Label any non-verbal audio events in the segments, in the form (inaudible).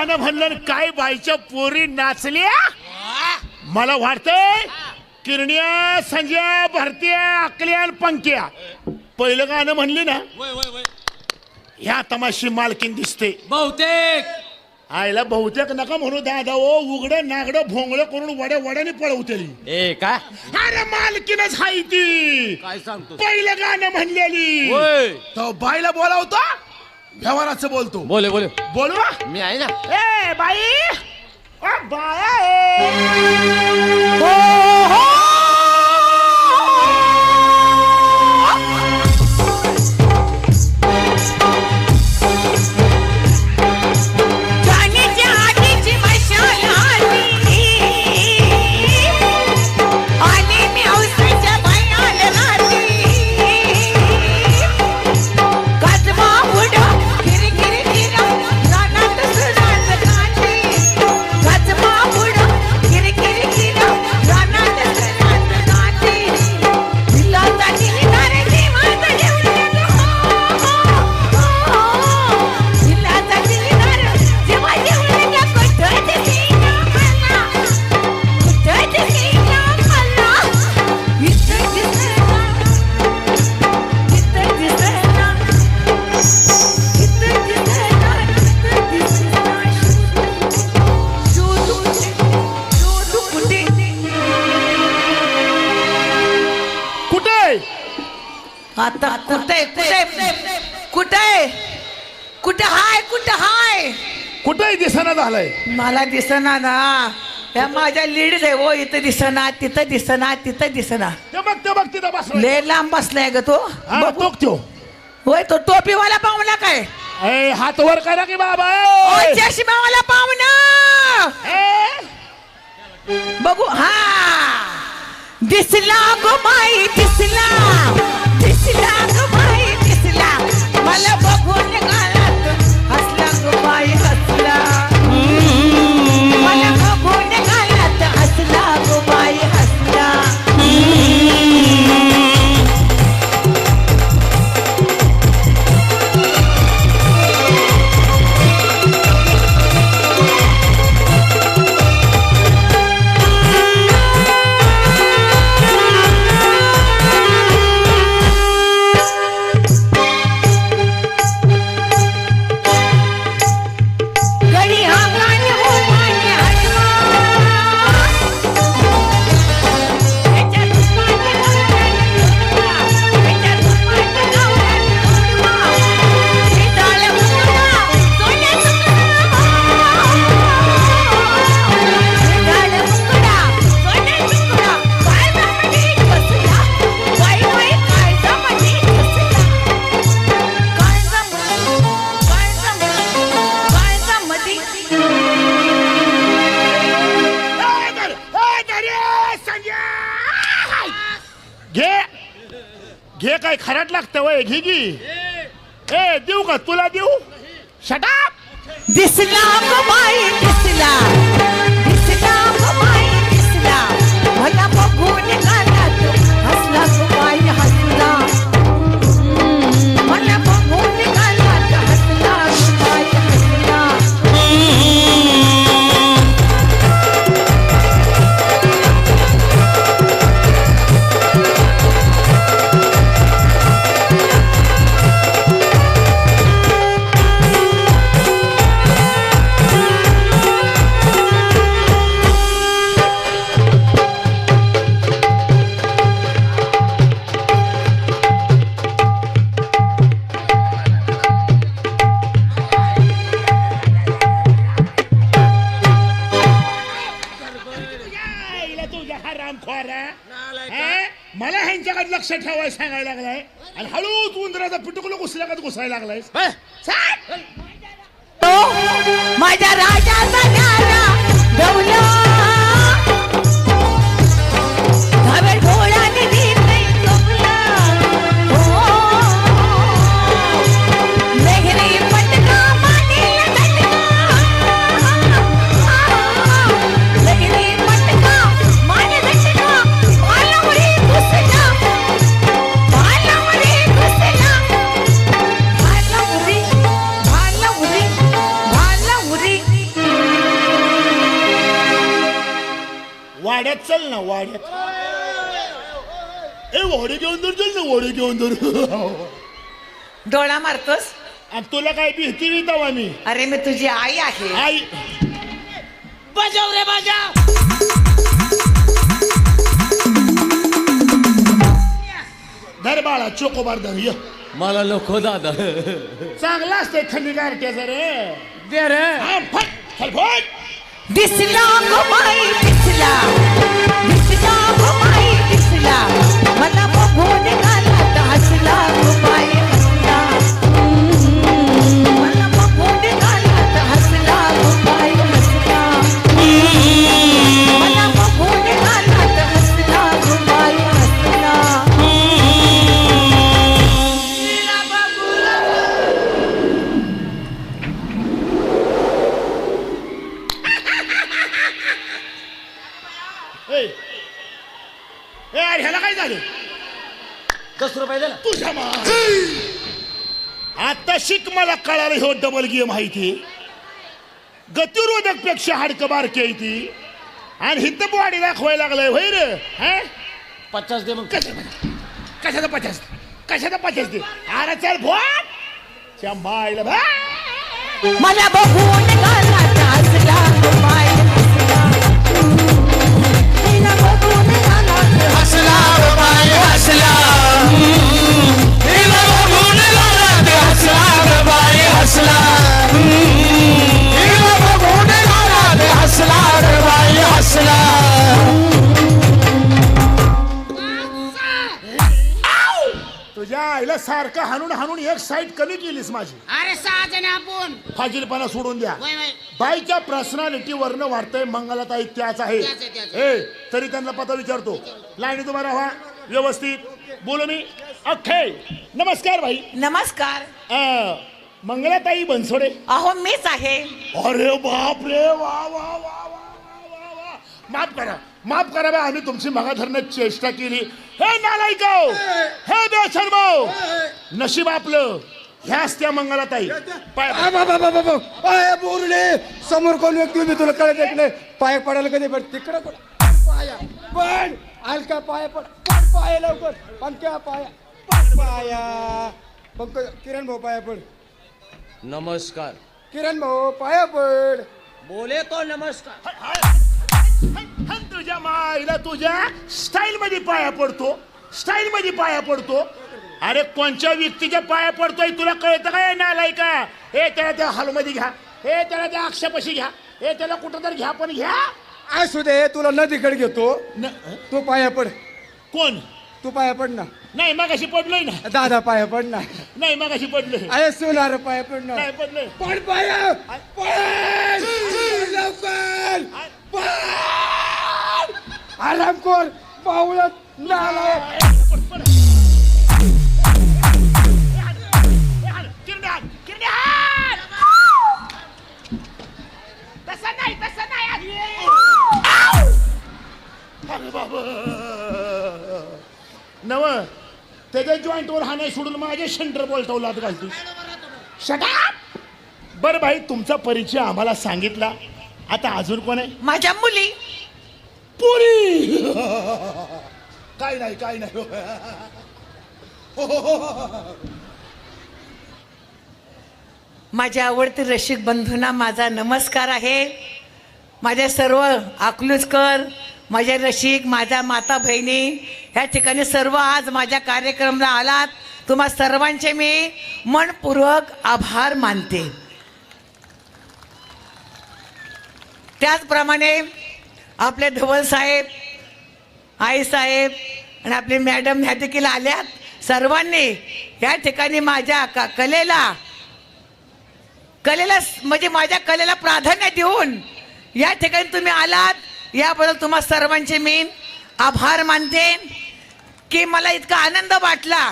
गाणं म्हणलं काय बाईच्या पोरी नाचल्या मला वाटतंय किरण्या संजय भरत्या अकल्या आणि पंक्या. पहिलं गाणं म्हणली ना ह्या तमाशी मालकीन दिसते. बहुतेक. आईला बहुतेक नका म्हणू दादा ओ उघडं नागडं भोंगळं करून वड्या वड्याने पळवतेली. ए काय? अरे मालकीनच हाय ती. काय सांगतो पहिलं गाणं म्हणलेली. होय तो बाईला बोलावतो व्यवहाराचं बोलतो. बोले बोले. बोलवा मी आहे ना. ए बाई. ओ बाया ए. जाण्याच्या हाय कुठे दिसना झालंय? मला दिसना ना. या माझ्या लीड आहे हो इथं दिसना तिथं दिसना तिथं दिसना. ते बघ ते बघ तिथं बसलाय. ले लांब बसलाय ग तो. हा, त्यो. होय तो टोपीवाला पाहुणा काय? ए हात वर करा की बाबा ओ ए. चष्मावाला पाहुणा. ए, बघू हा. दिसला गो बाई दिसला. दिसला गो बाई दिसला. मला बघून आणि तुला काय भीती वितावा मी? अरे मी तुझी आई आहे. आई. बजाव रे बजाव. धर बाळा चोकोबार धर ये. मला नको दादा. चांगला असते थंडी गारट्याचं रे. दे रे. हा, फट, चल, फट. दिसला ग बाई दिसला. दिसला ग बाई दिसला. मला बघून गालात हसला ग बाई. दस रुपये दे ना. तुझ्या मा आता शिक मला कळालं ह्यो डबल गेम आहे ती. गतिरोधकपेक्षा हाडकं बारकी आहे ती. आणि हित बॉडी दाखवायला लागलाय होय रे? हा? पचास दे मग. कशाचा कशाचा पचास? कशाचा पचास दे? अरे चल भोट! मायला भा मला बघून हसला आईला सारखं हाणून हाणून एक साईड कमी केलीस माझी. अरे सहा जण आपण. फाजीलपणा सोडून द्या. वय वय. बाईच्या पर्सनॅलिटी वरनं वाढतंय मंगलाताई त्याच आहे. त्याच आहे, त्याच ए तरी त्यांना पता विचारतो. लाईनी तुम्हाला व्हा व्यवस्थित. बोलो मी? अख्खे नमस्कार भाई नमस्कार. अं, मंगलाताई बनसोडे. अहो मीच आहे. अरे बाप रे वा वा वा वा वा वा वा. माफ करा. माफ करा बा आम्ही तुमची मगाधरनं चेष्टा केली. हे नालायकाव हे बेशर्माव नशीब आपलं. ह्याच त्या मंगलाताई पाय आ, बा, बा, बा, बा, बा. अय, बोरडे. समोर कोण व्यक्ती उभी? तुला कळत नाही? पाय पडायला कधी पड तिकडं पड पाया. पड. हलका पाया पड. पड पाया लवकर. पंक्या पाया. पड पाया. पंकज किरण भाऊ पाया पड. नमस्कार. किरण भाऊ पाया पड. बोले तो नमस्कार. हं, तुझ्या माईला तुझ्या स्टाईल मध्ये पाया पडतो. स्टाईल मध्ये पाया पडतो. अरे कोणत्या व्यक्तीच्या पाया पडतोय तुला कळतं काय नालाय का हे त्याला त्या हॉलमध्ये घ्या. हे त्याला त्या अक्षपाशी घ्या. हे त्याला कुठं तर घ्या पण घ्या. असू दे तुला नदीकडे घेतो. न- तू पाया पड. कोण? तू पाया पड ना. नाही मगाशी पडलोय ना. दादा पाया पड ना. नाही मगाशी पडलोय. अरे सोनार पाया पड ना. नाही पडलोय. पड पाया. पड. लवकर पड आराम कर पावळत नाला पड, पड. हे हाण, किरणे हाण, किरणे हाण. तसं नाही तसं नाही अरे बाबा. नव त्याच्या जॉईंटवर हा नाही सोडून माझ्या सेंटर बोलटवलात घालतोस. शटाप बर भाई तुमचा परिचय आम्हाला सांगितला. आता अजून कोण आहे? माझ्या मुली. पुरी! (laughs) काय नाही काय नाही. माझ्या आवडते रसिक बंधूंना माझा नमस्कार आहे. माझ्या सर्व अकलूजकर माझ्या रसिक माझ्या माता बहिणी ह्या ठिकाणी सर्व आज माझ्या कार्यक्रमाला आलात. तुम्हा सर्वांचे मी मनपूर्वक आभार मानते. त्याचप्रमाणे आपले धवल साहेब आई साहेब आणि आपले मॅडम ह्या देखील आल्यात. सर्वांनी या ठिकाणी माझ्या का कलेला कलेला म्हणजे माझ्या कलेला प्राधान्य देऊन या ठिकाणी तुम्ही आलात. याबद्दल तुम्हा सर्वांचे मी आभार मानते. की मला इतका आनंद वाटला.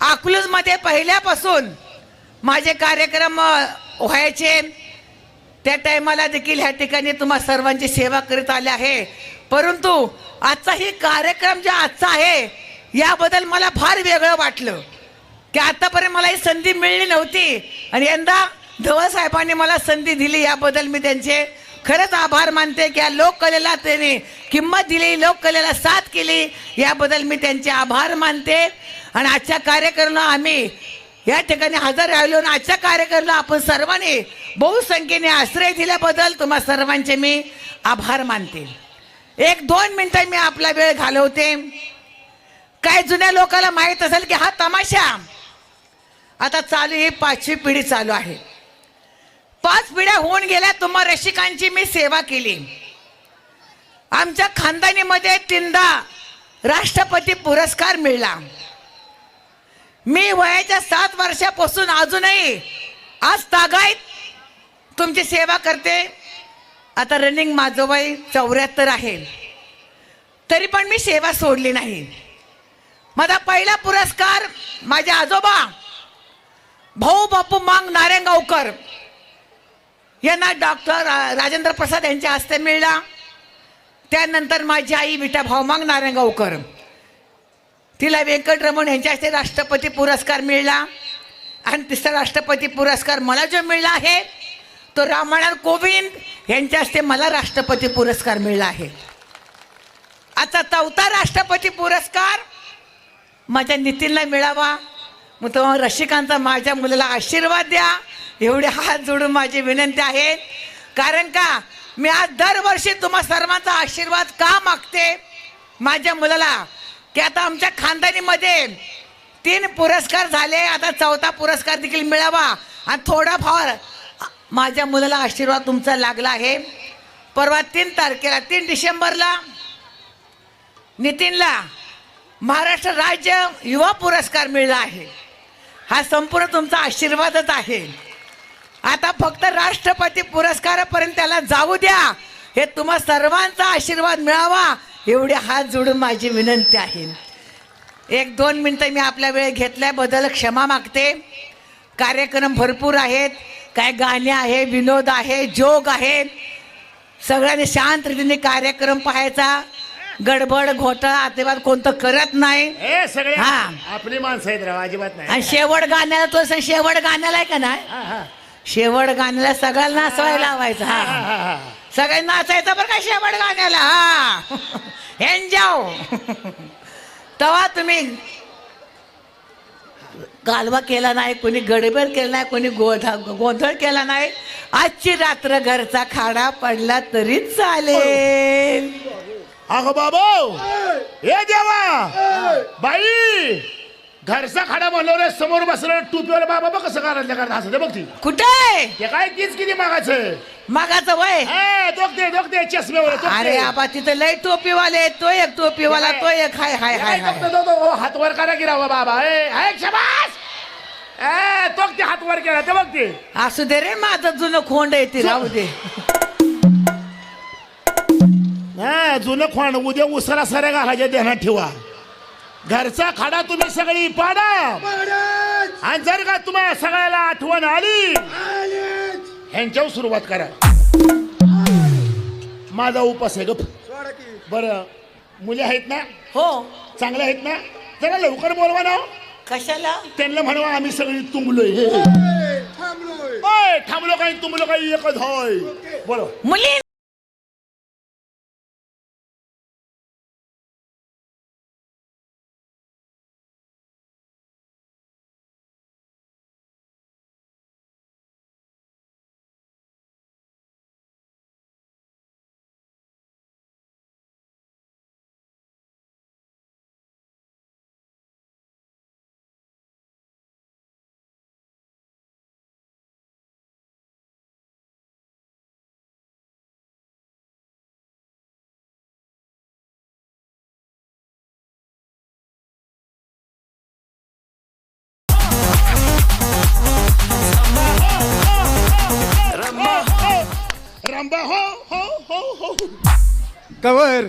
अकलूजमध्ये पहिल्यापासून माझे कार्यक्रम व्हायचे. त्या टायमाला देखील ह्या ठिकाणी तुम्हा सर्वांची सेवा करीत आले आहे. परंतु आजचा ही कार्यक्रम जो आजचा आहे याबद्दल मला फार वेगळं वाटलं. की आतापर्यंत मला ही संधी मिळली नव्हती. आणि यंदा धवळ साहेबांनी मला संधी दिली याबद्दल मी त्यांचे खरंच आभार मानते की या लोककलेला त्यांनी किंमत दिली लोककलेला साथ केली याबद्दल मी त्यांचे आभार मानते. आणि आजच्या कार्यक्रमाला आम्ही या ठिकाणी हजर राहिलो आणि आजच्या कार्यक्रमाला आपण सर्वांनी बहुसंख्येने आश्रय दिल्याबद्दल तुम्हा सर्वांचे मी आभार मानते. एक दोन मिनिटं मी आपला वेळ घालवते. काय जुन्या लोकांना माहीत असेल की हा तमाशा आता चालू ही पाचवी पिढी चालू आहे. पाच पिढ्या होऊन गेल्या तुम्हा रसिकांची मी सेवा केली. आमच्या खानदानीमध्ये तीनदा राष्ट्रपती पुरस्कार मिळला. मी वयाच्या सात वर्षापासून अजूनही आज तागायत तुमची सेवा करते. आता रनिंग माझं वय चौऱ्याहत्तर आहे. तरी पण मी सेवा सोडली नाही. माझा पहिला पुरस्कार माझे आजोबा भाऊ बापू मांग नारायणगावकर यांना डॉक्टर राजेंद्र प्रसाद यांच्या हस्ते मिळला. त्यानंतर माझी आई विटा भाऊमांग नारायणगावकर तिला व्यंकटरमण यांच्या हस्ते राष्ट्रपती पुरस्कार मिळला. आणि तिसरा राष्ट्रपती पुरस्कार मला जो मिळला आहे तो रामायण कोविंद यांच्या हस्ते मला राष्ट्रपती पुरस्कार मिळला आहे. आता चौथा राष्ट्रपती पुरस्कार माझ्या नितीनला मिळावा. मग तो रसिकांचा माझ्या मुलाला आशीर्वाद द्या. एवढे हात जोडून माझी विनंती आहे. कारण का मी आज दरवर्षी तुम्हा सर्वांचा आशीर्वाद का मागते? माझ्या मुलाला की आता आमच्या खानदानीमध्ये तीन पुरस्कार झाले आता चौथा पुरस्कार देखील मिळावा. आणि थोडाफार माझ्या मुलाला आशीर्वाद तुमचा लागला आहे. परवा तीन तारखेला तीन डिसेंबरला नितीनला महाराष्ट्र राज्य युवा पुरस्कार मिळला आहे. हा संपूर्ण तुमचा आशीर्वादच आहे. आता फक्त राष्ट्रपती पुरस्कारापर्यंत त्याला जाऊ द्या. हे तुम्हा सर्वांचा आशीर्वाद मिळावा. एवढे हात जोडून माझी विनंती आहे. एक दोन मिनटं मी आपल्या वेळ घेतल्याबद्दल क्षमा मागते. कार्यक्रम भरपूर आहेत काय गाणे आहे विनोद आहे जोग आहे. सगळ्यांनी शांत रीतीने कार्यक्रम पाहायचा. गडबड घोटाळा अतिवाद कोणतं करत नाही. हे सगळे हा. आपली माणसं आहेत राव अजिबात नाही. आणि शेवट गाण्याला तो सांग शेवट गाण्याला आहे का नाही? हा, हा. शेवट गाण्याला सगळ्यांना नाचवायला लावायचं हा, हा हा, हा. सगळ्यांना नाचायचं बरं का शेवट गाण्याला हा? (laughs) एन्जॉय तेव्हा तुम्ही गालवा केला नाही कोणी गडबड केला नाही कोणी गोधा गोंधळ केला नाही. आजची रात्र घरचा खाडा पडला तरी चालेल. अगं बाबो हे देवा. बाई घरचा खाडा म्हणलं समोर बसलं टोपीवर बाबा बघ कसं करायला करत हसते बघ ती. कुठे? ते काय तीच किती मागायचं? मागाचं वय? हे दोघते दोघते चष्म्यावर दोघते. अरे आबा तिथं लय टोपीवाले तो एक टोपीवाला तो एक. हाय हाय हाय काय हाय. दोघते, दोघते? ओ, हात वर करा राव बाबा. ए हाय, शबास! ए दोघते हात वर केला ते बघते असू दे रे माझं जुनं खोंड येते राहू दे. हा जुनं खोंड उद्या उसरा सऱ्या घालायच्या ध्यानात ठेवा. घरचा खाडा तुम्ही सगळी पाडा. आणि जर का तुम्हाला सगळ्याला आठवण आली ह्यांच्यावर सुरुवात करा. माझा उपास आहे गप. बर मुली आहेत ना? हो. चांगल्या आहेत ना? जरा लवकर बोलवा ना हो. कशाला? त्यांना म्हणवा आम्ही सगळी तुंबलोय. हे, हे. ओय, थांबलो काही तुंबलो काही एकच होय. बोलो मुली कवर.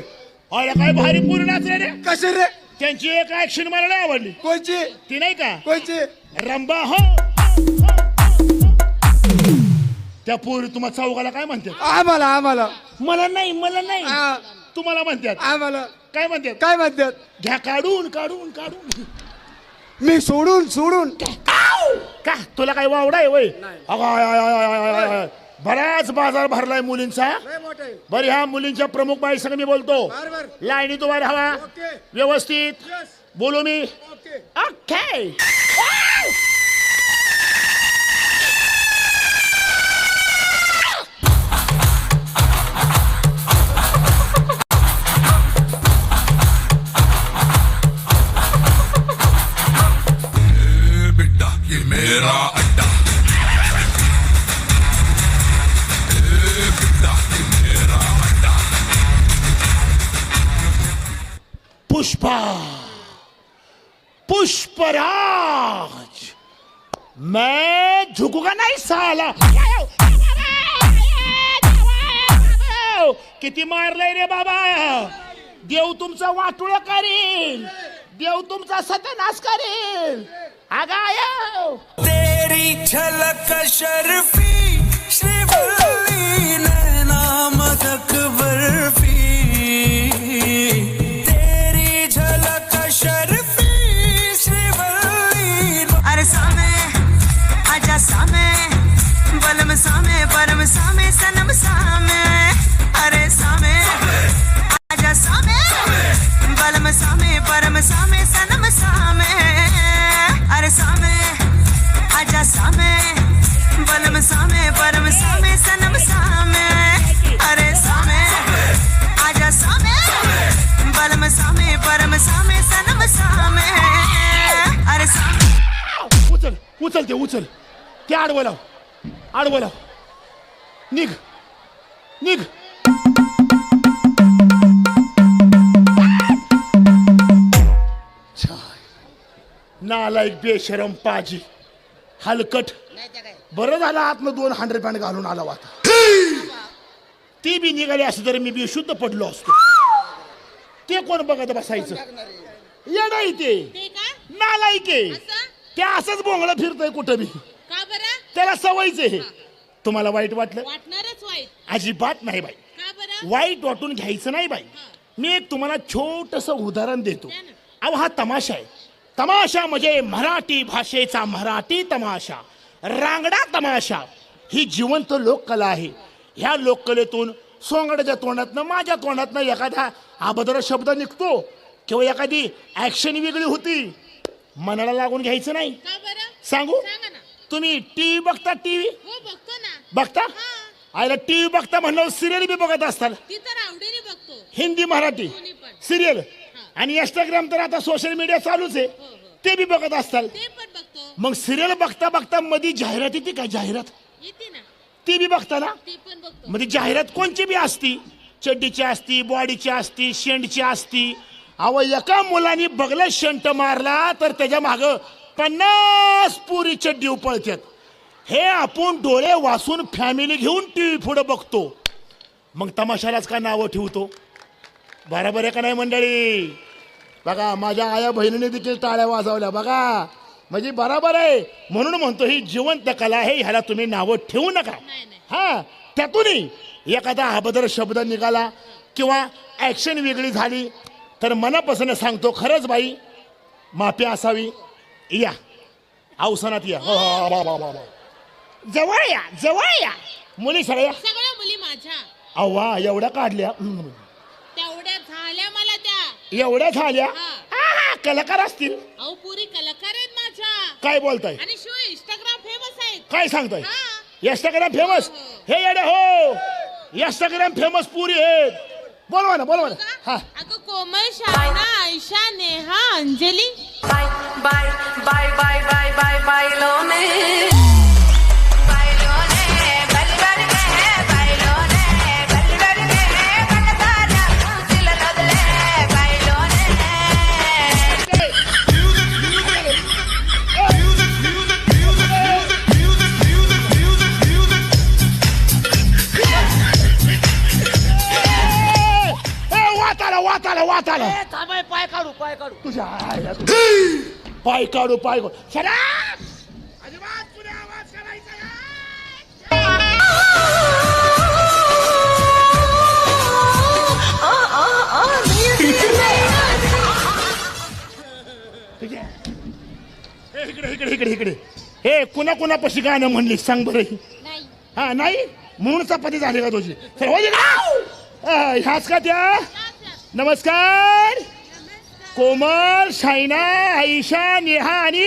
अरे काय भारी पूर्ण नाचले रे कसे रे? त्यांची एक ऍक्शन मला नाही आवडली. कोणची? ती नाही का? कोणची? रंबा हो. त्या पोरी तुम्हाला चौघाला काय म्हणतात? आम्हाला आम्हाला. मला नाही मला नाही. आ, तुम्हाला म्हणतात. आम्हाला. काय म्हणतात? काय म्हणतात? घ्या काढून काढून काढून. मी सोडून सोडून. का? तुला काय वावडा आहे वय? अगं, आय, आय, आय, आय, आय, आय. बराच बाजार भरलाय मुलींचा. बरं ह्या मुलींच्या प्रमुख बाई संग मी बोलतो. उभा राहावा ओके. व्यवस्थित. बोलू मी? ओके. मेरा पुष्पा पुष्पराज। मैं झुकूंगा नाही साला। किती मारलंय रे बाबा। देव तुमचा वाटुळ करील देव तुमचा सत्यनाश करील। अगाय तेरी झलक शर्फी श्रीवल्ली सामे परम सामे सनम सामे। अरे सामे आजा सामे। बलम सामे परम सामे सनम सामे। अरे सामे आजा सामे। बलम सामे परम सामे सनम सामे। अरे सामे आजा सामे। बलम सामे परम सामे सनम सामे। अरे सामे। उचल उचल ते उचल. ते आडवं लाव. आडवं लाव निघ. निघ. नालायक बेशरम पाजी. हलकट. बरं झालं आतनं दोन हंड्रेड पॅन्ट घालून आला होता ती बी निघाली असं तरी मी बी शुद्ध पडलो असतो. ते कोण बघत बसायचं? येणार ते. ते का? नालायक आहे. त्या असंच बोंगळं फिरतोय कुठं बी. त्याला सवयच आहे. तुम्हाला वाईट वाटलं? वाटणारच वाईट. अजिबात नाही बाई. का बरं? वाईट वाटून घ्यायचं नाही बाई. मी एक तुम्हाला छोटस उदाहरण देतो. द्या ना. अहो हा तमाशा आहे. तमाशा म्हणजे मराठी भाषेचा मराठी तमाशा. रांगडा तमाशा. ही जिवंत लोककला आहे. ह्या लोककलेतून सोंगड्याच्या तोंडातनं माझ्या तोंडातनं एखादा अभद्र शब्द निघतो. किंवा एखादी ऍक्शन वेगळी होती. मनाला लागून घ्यायचं नाही. का बरं? सांगू? सांगा ना. तुम्ही टीव्ही बघता टीव्ही? हो बघतो ना. बघता? हा. आयला टीव्ही बघता म्हणलं सिरियल बी बघत असताल. ती तर आवडीने बघतो. हिंदी मराठी पण. सिरियल आणि इंस्टाग्राम तर आता सोशल मीडिया चालूच आहे. हो, हो. ते बी बघत असताल. ते पण बघतो. मग सिरियल बघता बघता मध्ये जाहिरात येते काय जाहिरात? येते ना. ती बी बघता ना? ती पण बघतो. मध्ये जाहिरात कोणची बी असती? चड्डीची असती बॉडीची असती शेंडची असती. अहो एका मुलाने बगला शंट मारला तर त्याच्या माग पन्नास पुरी चड्डी उपळतात हे आपण डोळे वाचून फॅमिली घेऊन टीव्ही पुढे बघतो. मग तमाशालाच का नावं ठेवतो? बरोबर आहे का नाही मंडळी? बघा माझ्या आया बहिणीने देखील टाळ्या वाजवल्या. बघा म्हणजे बरोबर आहे. म्हणून म्हणतो ही जिवंत कला आहे ह्याला तुम्ही नावं ठेवू नका. हा त्यातूनही एखादा अभद्र शब्द निघाला किंवा ऍक्शन वेगळी झाली तर मनापासून सांगतो खरंच बाई माफी असावी. या अवसानात या हो, हो, हो, हो, हो, हो. जवळ या जवळ या मुली सगळ्या सगळ्या मुली माझ्या अव्वा एवढ्या काढल्या हम्म. तेवढ्या झाल्या मला त्या एवढ्या झाल्या हा. आहा, कलाकार असतील अहो पुरी कलाकार आहेत माझ्या काय बोलताय आणि शिवाय इंस्टाग्राम फेमस आहेत काय सांगताय हा. Instagram famous. हे येडे हो इंस्टाग्राम फेमस पुरी आहेत बोलवा ना बोलवा ना हा अगं कोमल शायना आयशा नेहा अंजली वाचाला वाचाला वाचाला पाय काढू पाय काढू. तुझ्या पाय काढू पाय अजिबात आवाज करायचा इकडे इकडे इकडे इकडे. हे कुणा कुणापाशी गाणं म्हणली? सांग बरं हा. नाही. म्हणून चपाती झाली का तुझी? ह्याच का त्या? नमस्कार! कोमल शायना आईशा नेहा आणि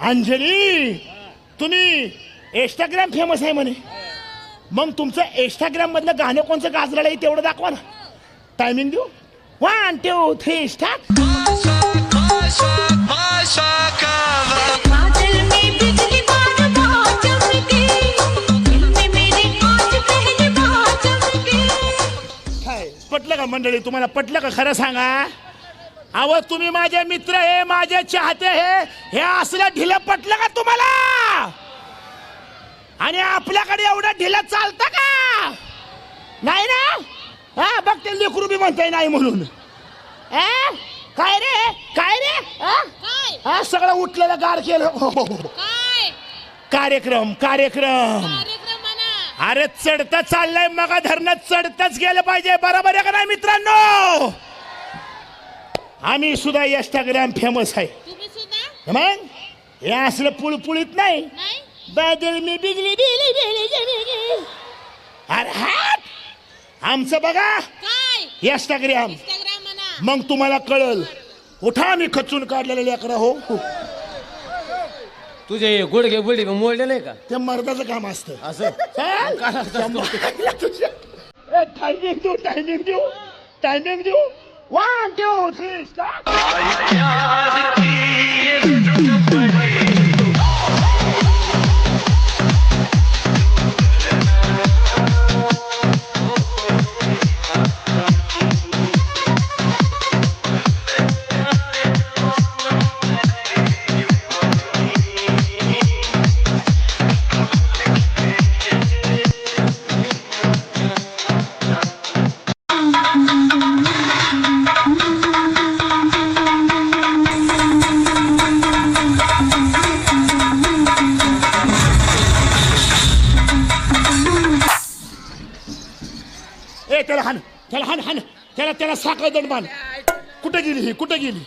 अंजली. तुम्ही इंस्टाग्राम फेमस आहे म्हणे. मग तुमचं इंस्टाग्राम मधलं गाणं कोणचं गाजलेलं आहे तेवढं दाखवा ना. टायमिंग देऊ. वन टू थ्री स्टार्ट काय पटलं का मंडळी? तुम्हाला पटलं का खरं सांगा? अहो तुम्ही माझे मित्र हे माझे चाहते हे हे असलं ढिलं पटलं का तुम्हाला? आणि आपल्याकडे एवढं ढिलं चालतं का? नाही ना? हा बघ ते लेकरू बी म्हणताय नाही म्हणून? काय रे? काय रे? काय? हा सगळं उठलेलं गार केलं. हो, हो, हो. काय? कार्यक्रम कार्यक्रम. कार्यक्रम म्हणा. अरे चढता चाललंय मग धरणं चढतच गेलं पाहिजे. बरोबर आहे का नाही मित्रांनो? आम्ही सुद्धा इंस्टाग्राम फेमस आहे. मग हे असलं पुळपुळीत नाही. नाही? बादल मी बिगली बिगली बिगली बिगली. अरे हाट आमचं बघा. काय? इंस्टाग्राम मग तुम्हाला कळल. उठा मी खचून काढलेलं लेकरं हो. हो. तुझे गुडघे बुडी मोडले नाही का? ते मर्दाचं काम असतं. असं? टायमिंग देऊ टायमिंग देऊ. टायमिंग देऊ. वन टू थ्री स्टार्ट त्याला हान हान. त्याला त्याला साखर दंड बांध कुठे गेली ही? कुठे गेली?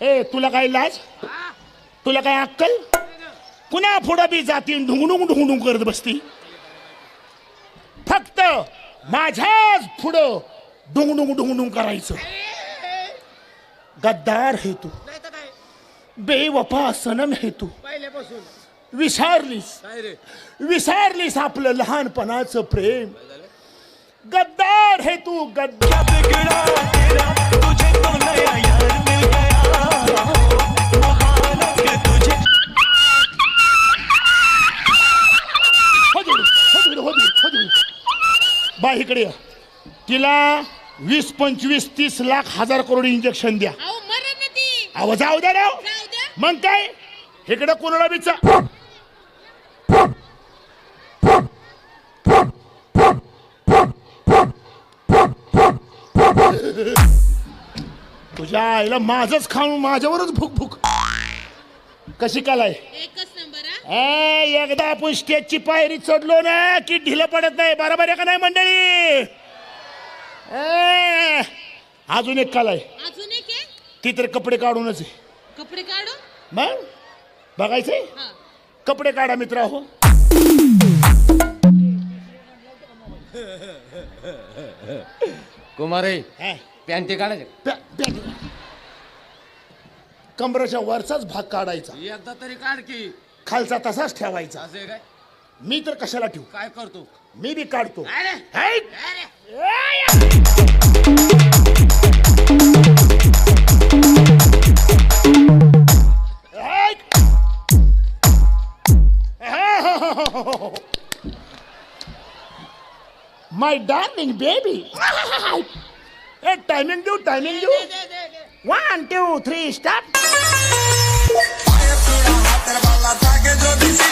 ए तुला काय लाज? तुला काय अक्कल? पुन्हा पुढं बी जाती ढुंगडुंग ढुंगडुंग करत बसती. फक्त माझ्याच पुढं डुंगडुंग डुंगडुंग करायचं. गद्दार हे तू. बेवफा सनम हे तू. विसरलीस. विसरलीस आपलं लहानपणाचं प्रेम. गद्दार है तू गद्दार। हो हो हो हो. बा इकडे. तिला वीस पंचवीस तीस लाख हजार करोड इंजेक्शन द्या. अहो मरण ती आवाज जाऊ द्या राव मग काय? इकडे कोणाला बिचा तुझ्या आईला माझच खाऊन माझ्यावरच भूक भूक. कशी कालाय? एकच नंबर हा? ए एकदा आपण स्टेजची पायरी चढलो ना की ढिलं पडत नाही. बरोबर आहे का नाही मंडळी? ए, अजून एक काल आहे अजून एक आहे? ती तर कपडे काढूनच आहे. कपडे काढू मग? बघायचंय? हा. कपडे काढा मित्र हो. कुमारे हा. पॅन्टी काढायचे. प्या- कमरेच्या वरचाच भाग काढायचा. एकदा तरी काढ की. खालचा तसाच ठेवायचा. असे काय? मी तर कशाला ठेवू? काय करतो? मी बी काढतो. अरे है? है? माय डार्लिंग बेबी ए टायमिंग देऊ टायमिंग देऊ. वन टू थ्री स्टार्ट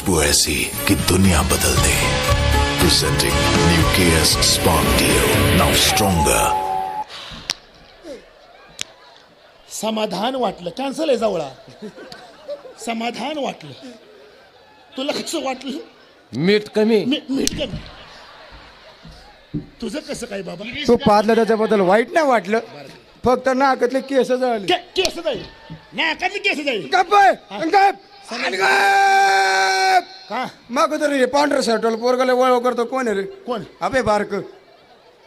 खुशबू ऐसी कि दुनिया बदल दे। Presenting new Kia Spark Deal. Now stronger. समाधान वाटलं. कॅन्सल आहे जवळा. समाधान वाटलं. तुला कसं वाटलं? मीठ कमी. मी मीठ कमी. तुझं कसं काय बाबा? तू पाहतलं त्याच्याबद्दल वाईट नाही वाटलं. फक्त नाकातले केस जळले के- केस जाईल नाकातली केस जाईल गप्प आहे. आणि गप्प. का मागं तर हे पांढरं पोरगाला वळव करतो. कोण आहे रे? कोण? अबे बारक.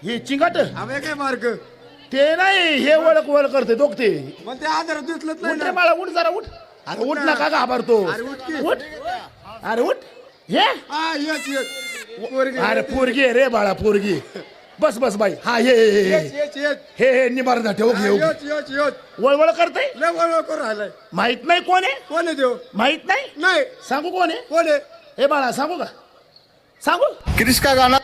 हे चिंगाट? अबे काय बारक? ते नाही हे वळख वळ करते दोघते मग ते आधार दिसलंच नाही रे ना. बाळा उठ जरा उठ. अरे उठ ना. का घाबरतो? अरे उठ की. उठ. अरे उठ. हे? हा येच येच पोरगी. अरे पोरगी आहे रे बाळा पोरगी. बस बस बाई. हा ये ये, ये, येच. येच हे. हे ठेव हा, घेऊ. येच येच येच. वळवळ करते लय वळवळ करून राहिलाय. माहीत नाही कोण आहे? कोण आहे देव माहीत नाही? नाही. सांगू कोण आहे? कोण आहे? हे बाळा सांगू का? सांगू? क्रिस का गाणं.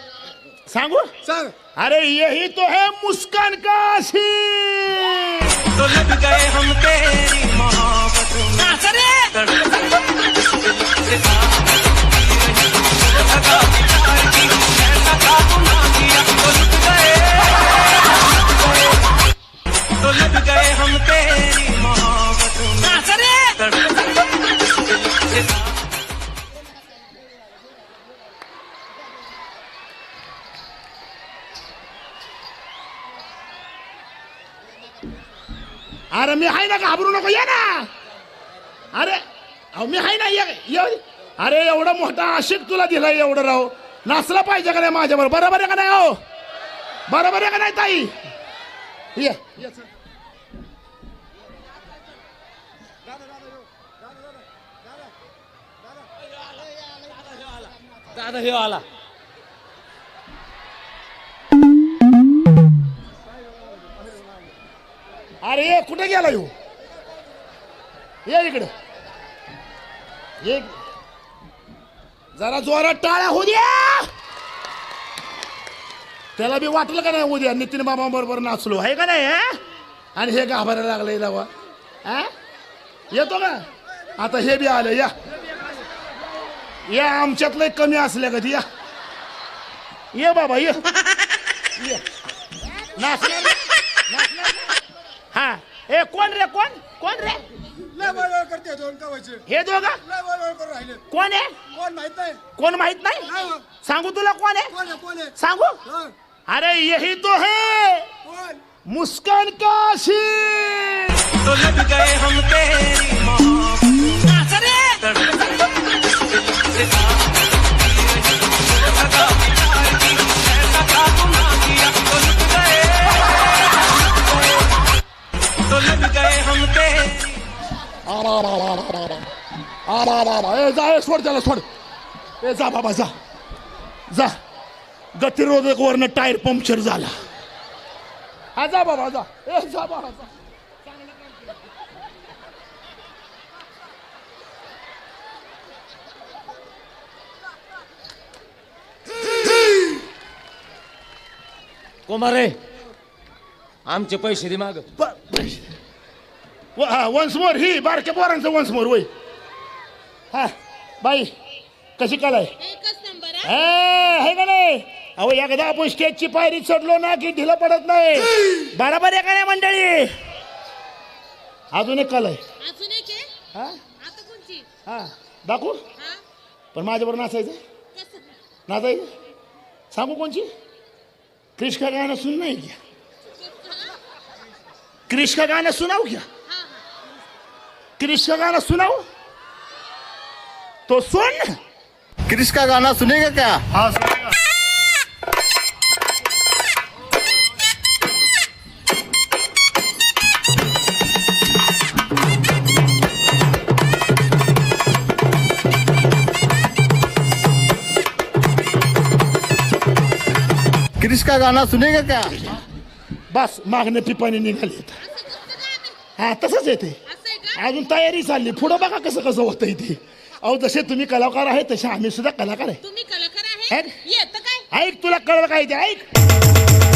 सांगू? सांग. अरे यही तो है मुस्कान का आशिक तो लग गए हम तेरी मोहब्बत में। अरे मी आहे ना घाबरू नको ये ना अरे अहो मी आहे ना ये ये- अरे एवढा मोठा आशिक तुला दिलाय एवढं राव नाचला पाहिजे का नाही माझ्यावर बरोबर आहे का नाही हो बरोबर आहे का नाही ताई ये ये दादा हे आला अरे ये कुठे गेला येऊ ये इकडे. ये. जरा जोरात टाळ्या होऊ द्या. त्याला बी वाटलं का नाही उद्या नितीन बाबा बरोबर नाचलो. आहे का नाही आणि हे घाबरायला लागलंय लावा हा? येतो का? आता हे बी आलं या. या आमच्यातलं कमी असल्या कधी या. ये बाबा ये. ये. हा कोण रे कोण? कोण रे? लय वळवळ करते दोन कवाचे. हे दोघं? लय वळवळ करून राहिले. कोण आहे कोण माहीत नाही. कोण माहीत नाही? नाही हो. सांगू तुला कोण आहे कोण आहे कोण आहे सांगू? हा, अरे यही तो है। कोण? मुस्कान का आशिक तो लग गए हम तेरी। आरा, आरा, आरा. ए जा ए, सोड त्याला सोड. ए जा बाबा जा. जा. गतिरोधक वरनं टायर पंक्चर झाला. हा जा बाबा जा. ए जा बाबा जा. कुमारे आमचे पैसे दे माग. वन्स मोर ही बारक्या पोरांचं वन्स मोर वय हा बाई कशी एकच नंबर हा? आहे का नाही? अहो एकदा आपण स्टेजची पायरी चढलो ना की ढिलं पडत नाही. बरोबर आहे का नाही मंडळी? अजून एक कल आहे अजून एक आहे? हा? आता कोणची? हा दाखवू? हा? पण माझ्याबरोबर नाचायचं? कसं? नाचायचं? सांगू कोणची? क्रिश का गाणं सुन नाही क्या क्रिश का गाणं सुनाऊ क्या क्रिश का गाणं सुनाऊ तो सुन। क्रिस का गाना सुनेगा क्या? हाँ सुनेगा। क्रिस का गाना सुनेगा क्या? बस मागणे पिपाणी निघाले हा तसंच येते अजून तयारी चालली. पुढं बघा कसं कसं होतं इथे अहो जसे तुम्ही कलाकार आहे तसे आम्ही सुद्धा कलाकार आहे. तुम्ही कलाकार है? आहे येतं काय? ऐक तुला कळलं काय ते ऐक.